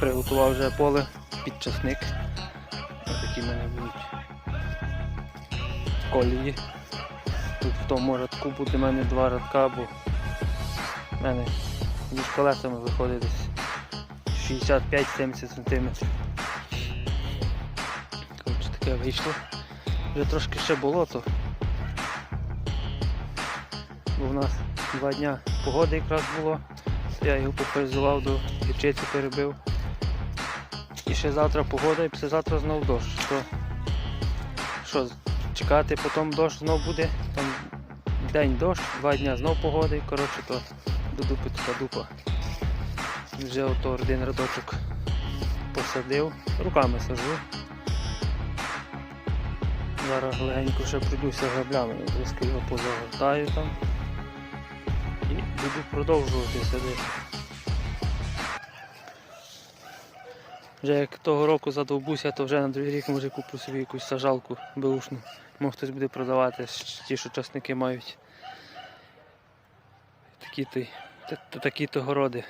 Приготував вже поле під часник. Такі в мене будуть колії. Тут в тому радку буде в мене два радка, бо в мене між колесами виходить десь 65-70 см. Коротше, таке вийшло. Вже трошки ще болото. Бо в нас два дня погоди якраз було. Я його пофрезував до гірчиці перебив. І ще завтра погода і післязавтра знову дощ. То що, чекати, потім дощ знов буде, там день дощ, два дня знов погоди, коротше, то до дупи така дупа. Вже ото один радочок посадив, руками сажу. Зараз легенько ще пройдуся граблями, трішки його позагортаю там і буду продовжувати садити. Вже як того року задовбуся, то вже на другий рік може куплю собі якусь сажалку беушну. Може хтось буде продавати, ті, що часники мають. Такі-то, та- та- такі-то городи.